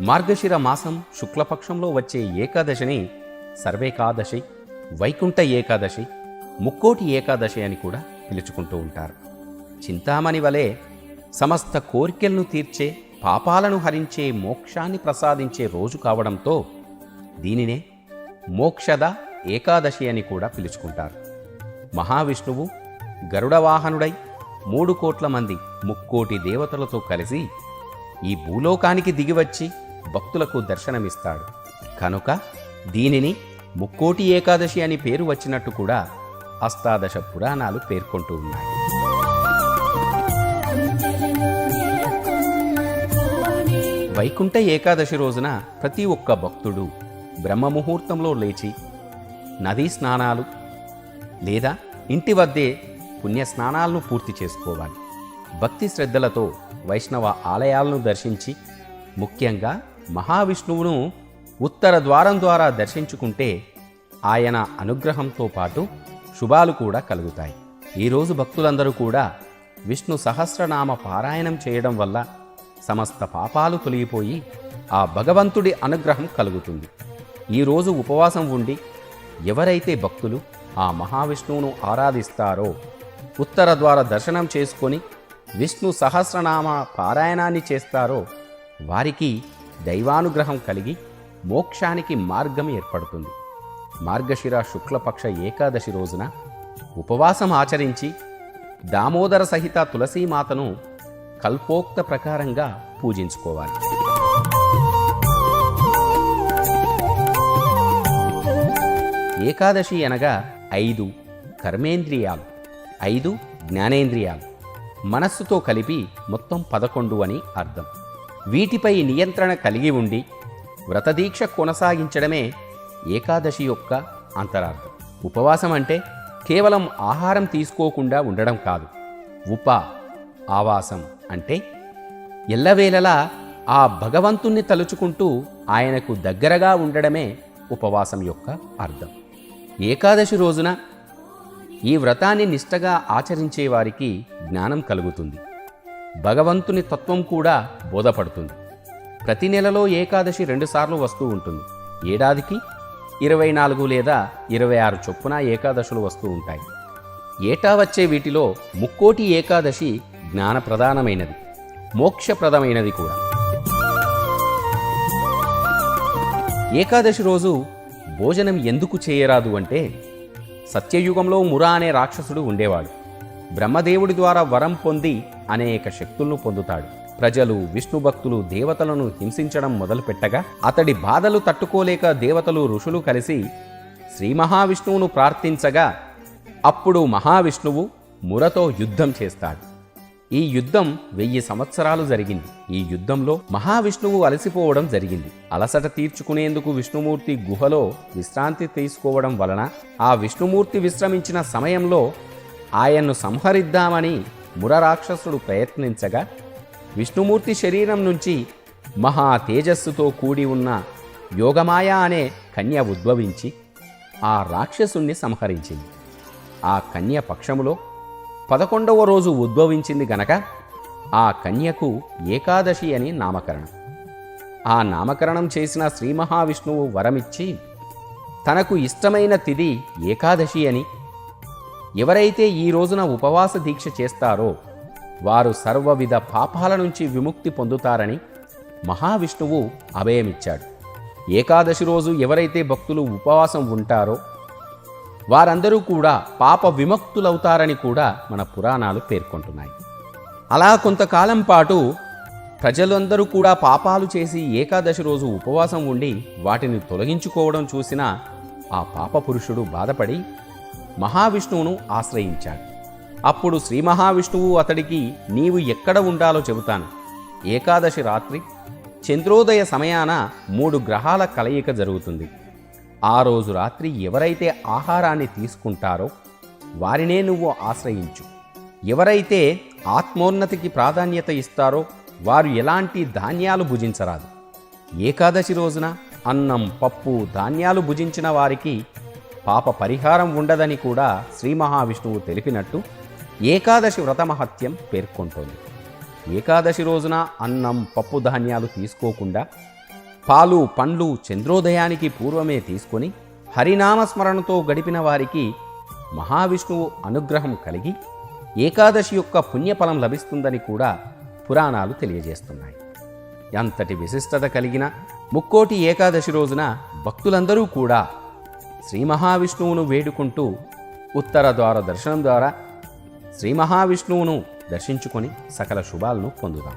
మార్గశిర మాసం శుక్లపక్షంలో వచ్చే ఏకాదశిని సర్వేకాదశి వైకుంఠ ఏకాదశి ముక్కోటి ఏకాదశి అని కూడా పిలుచుకుంటూ ఉంటారు. చింతామణి వలె సమస్త కోరికలను తీర్చే పాపాలను హరించే మోక్షాన్ని ప్రసాదించే రోజు కావడంతో దీనినే మోక్షద ఏకాదశి అని కూడా పిలుచుకుంటారు. మహావిష్ణువు గరుడవాహనుడై మూడు కోట్ల మంది ముక్కోటి దేవతలతో కలిసి ఈ భూలోకానికి దిగివచ్చి భక్తులకు దర్శనమిస్తాడు. కనుక దీనిని ముక్కోటి ఏకాదశి అని పేరు వచ్చినట్టు కూడా అష్టాదశ పురాణాలు పేర్కొంటూ ఉన్నాయి. వైకుంఠ ఏకాదశి రోజున ప్రతి ఒక్క భక్తుడు బ్రహ్మముహూర్తంలో లేచి నదీ స్నానాలు లేదా ఇంటి వద్దే పుణ్య స్నానాలను పూర్తి చేసుకోవాలి. భక్తి శ్రద్ధలతో వైష్ణవ ఆలయాలను దర్శించి ముఖ్యంగా మహావిష్ణువును ఉత్తర ద్వారం ద్వారా దర్శించుకుంటే ఆయన అనుగ్రహంతో పాటు శుభాలు కూడా కలుగుతాయి. ఈరోజు భక్తులందరూ కూడా విష్ణు సహస్రనామ పారాయణం చేయడం వల్ల సమస్త పాపాలు తొలగిపోయి ఆ భగవంతుడి అనుగ్రహం కలుగుతుంది. ఈరోజు ఉపవాసం ఉండి ఎవరైతే భక్తులు ఆ మహావిష్ణువును ఆరాధిస్తారో ఉత్తర ద్వార దర్శనం చేసుకొని విష్ణు సహస్రనామ పారాయణాన్ని చేస్తారో వారికి దైవానుగ్రహం కలిగి మోక్షానికి మార్గం ఏర్పడుతుంది. మార్గశిర శుక్లపక్ష ఏకాదశి రోజున ఉపవాసం ఆచరించి దామోదర సహిత తులసీమాతను కల్పోక్త ప్రకారంగా పూజించుకోవాలి. ఏకాదశి అనగా ఐదు కర్మేంద్రియాలు ఐదు జ్ఞానేంద్రియాలు. మనస్సుతో కలిపి మొత్తం పదకొండు అని అర్థం. వీటిపై నియంత్రణ కలిగి ఉండి వ్రతదీక్ష కొనసాగించడమే ఏకాదశి యొక్క అంతరార్థం. ఉపవాసం అంటే కేవలం ఆహారం తీసుకోకుండా ఉండడం కాదు. ఉప ఆవాసం అంటే ఎల్లవేళలా ఆ భగవంతుణ్ణి తలుచుకుంటూ ఆయనకు దగ్గరగా ఉండడమే ఉపవాసం యొక్క అర్థం. ఏకాదశి రోజున ఈ వ్రతాన్ని నిష్టగా ఆచరించే వారికి జ్ఞానం కలుగుతుంది. భగవంతుని తత్వం కూడా బోధపడుతుంది. ప్రతి నెలలో ఏకాదశి రెండుసార్లు వస్తూ ఉంటుంది. ఏడాదికి ఇరవై నాలుగు లేదా ఇరవై ఆరు చొప్పున ఏకాదశులు వస్తూ ఉంటాయి. ఏటా వచ్చే వీటిలో ముక్కోటి ఏకాదశి జ్ఞానప్రధానమైనది. మోక్షప్రదమైనది కూడా. ఏకాదశి రోజు భోజనం ఎందుకు చేయరాదు అంటే సత్యయుగంలో మురా అనే రాక్షసుడు ఉండేవాడు. బ్రహ్మదేవుడి ద్వారా వరం పొంది అనేక శక్తులను పొందుతాడు. ప్రజలు విష్ణు భక్తులు దేవతలను హింసించడం మొదలుపెట్టగా అతడి బాధలు తట్టుకోలేక దేవతలు ఋషులు కలిసి శ్రీ మహావిష్ణువును ప్రార్థించగా అప్పుడు మహావిష్ణువు మురతో యుద్ధం చేస్తాడు. ఈ యుద్ధం వెయ్యి సంవత్సరాలు జరిగింది. ఈ యుద్ధంలో మహావిష్ణువు అలసిపోవడం జరిగింది. అలసట తీర్చుకునేందుకు విష్ణుమూర్తి గుహలో విశ్రాంతి తీసుకోవడం వలన ఆ విష్ణుమూర్తి విశ్రమించిన సమయంలో ఆయన్ను సంహరిద్దామని మురరాక్షసుడు ప్రయత్నించగా విష్ణుమూర్తి శరీరం నుంచి మహా తేజస్సుతో కూడి ఉన్న యోగమాయ అనే కన్య ఉద్భవించి ఆ రాక్షసుణ్ణి సంహరించింది. ఆ కన్య పక్షములో పదకొండవ రోజు ఉద్భవించింది గనక ఆ కన్యకు ఏకాదశి అని నామకరణం. ఆ నామకరణం చేసిన శ్రీ మహావిష్ణువు వరమిచ్చి తనకు ఇష్టమైన తిది ఏకాదశి అని ఎవరైతే ఈ రోజున ఉపవాస దీక్ష చేస్తారో వారు సర్వవిధ పాపాల నుంచి విముక్తి పొందుతారని మహావిష్ణువు అభయమిచ్చాడు. ఏకాదశి రోజు ఎవరైతే భక్తులు ఉపవాసం ఉంటారో వారందరూ కూడా పాప విముక్తులవుతారని కూడా మన పురాణాలు పేర్కొంటున్నాయి. అలా కొంతకాలం పాటు ప్రజలందరూ కూడా పాపాలు చేసి ఏకాదశి రోజు ఉపవాసం ఉండి వాటిని తొలగించుకోవడం చూసిన ఆ పాప పురుషుడు బాధపడి మహావిష్ణువును ఆశ్రయించాడు. అప్పుడు శ్రీ మహావిష్ణువు అతడికి నీవు ఎక్కడ ఉండాలో చెబుతాను. ఏకాదశి రాత్రి చంద్రోదయ సమయాన మూడు గ్రహాల కలయిక జరుగుతుంది. ఆ రోజు రాత్రి ఎవరైతే ఆహారాన్ని తీసుకుంటారో వారినే నువ్వు ఆశ్రయించు. ఎవరైతే ఆత్మోన్నతికి ప్రాధాన్యత ఇస్తారో వారు ఎలాంటి ధాన్యాలు భుజించరాదు. ఏకాదశి రోజున అన్నం పప్పు ధాన్యాలు భుజించిన వారికి పాప పరిహారం ఉండదని కూడా శ్రీ మహావిష్ణువు తెలిపినట్టు ఏకాదశి వ్రతమహత్యం పేర్కొంటోంది. ఏకాదశి రోజున అన్నం పప్పు ధాన్యాలు తీసుకోకుండా పాలు పండ్లు చంద్రోదయానికి పూర్వమే తీసుకొని హరినామస్మరణతో గడిపిన వారికి మహావిష్ణువు అనుగ్రహం కలిగి ఏకాదశి యొక్క పుణ్యఫలం లభిస్తుందని కూడా పురాణాలు తెలియజేస్తున్నాయి. ఎంతటి విశిష్టత కలిగిన ముక్కోటి ఏకాదశి రోజున భక్తులందరూ కూడా శ్రీ మహావిష్ణువును వేడుకుంటూ ఉత్తర ద్వార దర్శనం ద్వారా శ్రీ మహావిష్ణువును దర్శించుకొని సకల శుభాలను పొందుదాం.